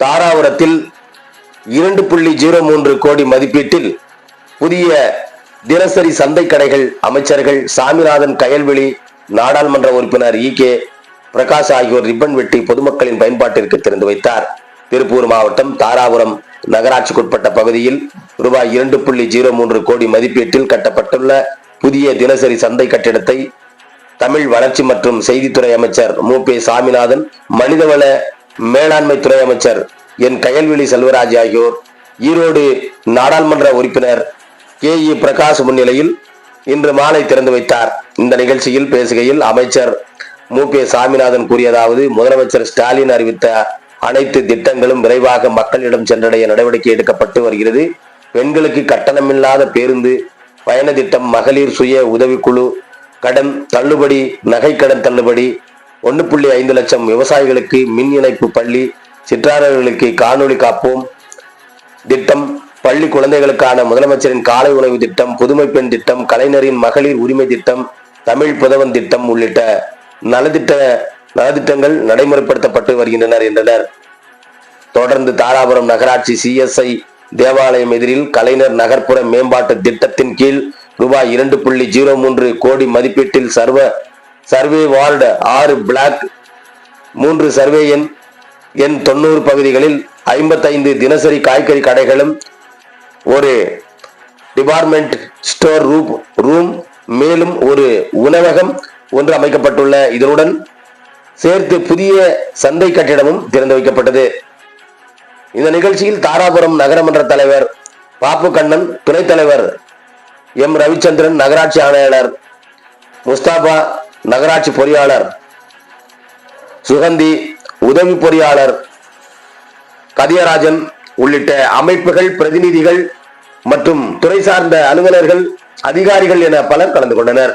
தாராபுரத்தில் இரண்டு புள்ளி ஜீரோ மூன்று கோடி மதிப்பீட்டில் புதிய தினசரி சந்தை கடைகள் அமைச்சர்கள் சாமிநாதன் கயல்வெளி நாடாளுமன்ற உறுப்பினர் இ கே பிரகாஷ் ஆகியோர் ரிப்பன் வெட்டி பொதுமக்களின் பயன்பாட்டிற்கு திறந்து வைத்தார். திருப்பூர் மாவட்டம் தாராபுரம் நகராட்சிக்குட்பட்ட பகுதியில் ரூபாய் இரண்டு புள்ளி ஜீரோ மூன்று கோடி மதிப்பீட்டில் கட்டப்பட்டுள்ள புதிய தினசரி சந்தை கட்டிடத்தை தமிழ் வளர்ச்சி மற்றும் செய்தித்துறை அமைச்சர் மு பே சாமிநாதன் மனிதவள மேலாண்மை துறை அமைச்சர் என் கயல்விழி செல்வராஜ் ஆகியோர் ஈரோடு நாடாளுமன்ற உறுப்பினர் கே இ பிரகாஷ் முன்னிலையில் இன்று மாலை திறந்து வைத்தார். இந்த நிகழ்ச்சியில் பேசுகையில் அமைச்சர் மு பே சாமிநாதன் கூறியதாவது முதலமைச்சர் ஸ்டாலின் அறிவித்த அனைத்து திட்டங்களும் விரைவாக மக்களிடம் சென்றடைய நடவடிக்கை எடுக்கப்பட்டு வருகிறது. பெண்களுக்கு கட்டணமில்லாத பேருந்து பயண திட்டம் மகளிர் சுய உதவிக்குழு கடன் தள்ளுபடி நகை கடன் தள்ளுபடி ஒன்று புள்ளி ஐந்து லட்சம் விவசாயிகளுக்கு மின் இணைப்பு பள்ளி சிற்றாளர்களுக்கு காணொளி காப்போம். திட்டம் பள்ளி குழந்தைகளுக்கான முதலமைச்சரின் காலை உணவு திட்டம் புதுமை பெண் திட்டம் கலைஞரின் மகளிர் உரிமை திட்டம் தமிழ் புதவன் திட்டம் உள்ளிட்ட நலத்திட்ட நலத்திட்டங்கள் நடைமுறைப்படுத்தப்பட்டு வருகின்றனர் என்றனர். தொடர்ந்து தாராபுரம் நகராட்சி சிஎஸ்ஐ தேவாலயம் எதிரில் கலைஞர் நகர்ப்புற மேம்பாட்டு திட்டத்தின் கீழ் ரூபாய் இரண்டு புள்ளி ஜீரோ மூன்று கோடி மதிப்பீட்டில் சர்வ சர்வே வார்டு ஆறு பிளாக் மூன்று சர்வே எண் எண் தொண்ணூறு பகுதிகளில் ஐம்பத்தைந்து தினசரி காய்கறி கடைகளும் ஒரு டிபார்ட்மெண்ட் ஸ்டோர் ரூம் ரூம் மேலும் ஒரு உணவகம் ஒன்று அமைக்கப்பட்டுள்ள. இதனுடன் சேர்த்து புதிய சந்தை கட்டிடமும் திறந்து வைக்கப்பட்டது. இந்த நிகழ்ச்சியில் தாராபுரம் நகரமன்ற தலைவர் பாப்பு கண்ணன் துணைத் தலைவர் எம் ரவிச்சந்திரன் நகராட்சி ஆணையாளர் முஸ்தாபா நகராட்சி பொறியாளர் சுகந்தி உதவி பொறியாளர் கதியராஜன் உள்ளிட்ட அமைப்புகள் பிரதிநிதிகள் மற்றும் துறை சார்ந்த அலுவலர்கள் அதிகாரிகள் என பலர் கலந்து கொண்டனர்.